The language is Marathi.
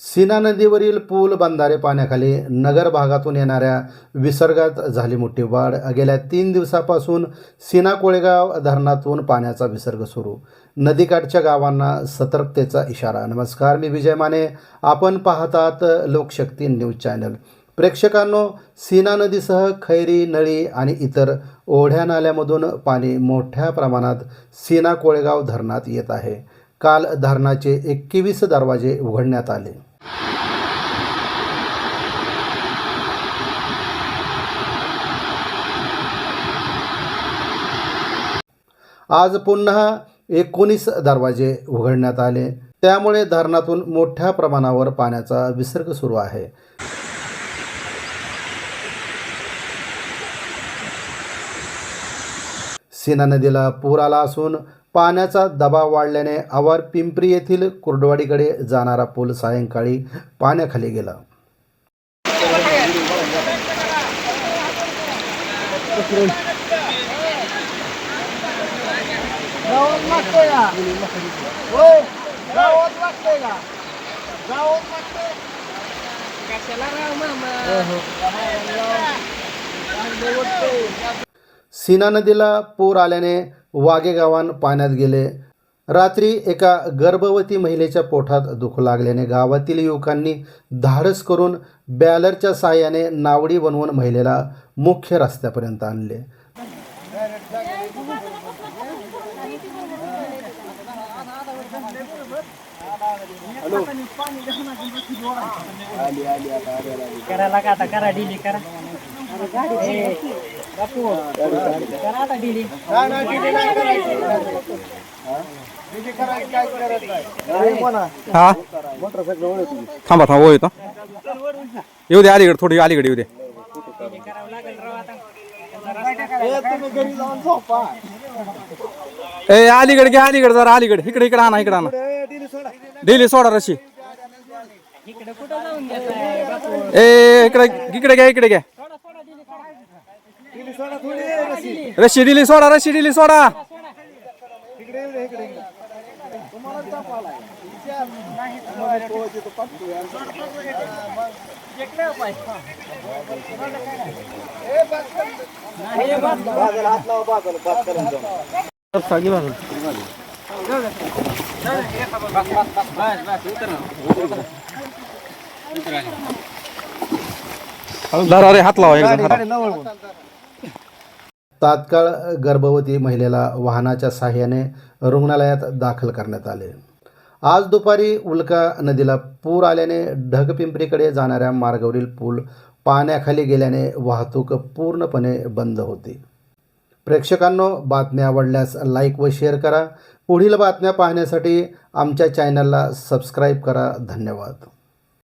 सीना नदीवरील पूल बंधारे पाण्याखाली नगर भागातून येणाऱ्या विसर्गात झाली मोठी वाढ. गेल्या तीन दिवसापासून सीना कोळेगाव धरणातून पाण्याचा विसर्ग सुरू. नदीकाठच्या गावांना सतर्कतेचा इशारा. नमस्कार मी विजय माने. आपण पाहतात लोकशक्ती न्यूज चॅनल. प्रेक्षकांनो सीना नदीसह खैरी नळी आणि इतर ओढ्या नाल्यामधून पाणी मोठ्या प्रमाणात सीना कोळेगाव धरणात येत आहे. काल धरणाचे एकवीस दरवाजे उघडण्यात आले. आज पुन्हा एकोणीस दरवाजे उघडण्यात आले. त्यामुळे धरणातून मोठ्या प्रमाणावर पाण्याचा विसर्ग सुरू आहे. सीना नदीला पूर आला असून पाण्याचा दबाव वाढल्याने आवार पिंपरी येथील कुर्डवाडीकडे जाणारा पूल सायंकाळी पाण्याखाली गेला. सीना नदीला पूर आल्याने वागे गावान पाण्यात गेले. रात्री एका गर्भवती महिलेच्या पोटात दुख लागल्याने गावातील युवकांनी धाडस करून बॅलरच्या साहाय्याने नावडी बनवून महिलेला मुख्य रस्त्यापर्यंत आणले. करा. हा? थांबा थांबा येतो दे, अलीकडे, थोडी अलीकडे येऊ दे. ए, अलीकडे घ्या, अलीकडे जरा, अलीकडे. इकडे इकडे आणा इकडे आणा. डेली सोडा रशी. ए, इकडे इकडे घ्या इकडे घ्या. रशी दिली सोडा रशी दिली सोडा. धरा रे हात लावा एकदम. तात्काळ गर्भवती महिलेला वाहनाच्या साहाय्याने रुग्णालयात दाखल करण्यात आले. आज दुपारी उल्का नदीला पूर आल्याने ढगपिंपरीकडे जाणाऱ्या मार्गावरील पूल पाण्याखाली गेल्याने वाहतूक पूर्णपणे बंद होती. प्रेक्षकांनो बातम्या आवडल्यास लाईक व शेअर करा. पुढील बातम्या पाहण्यासाठी आमच्या चॅनलला सबस्क्राईब करा. धन्यवाद.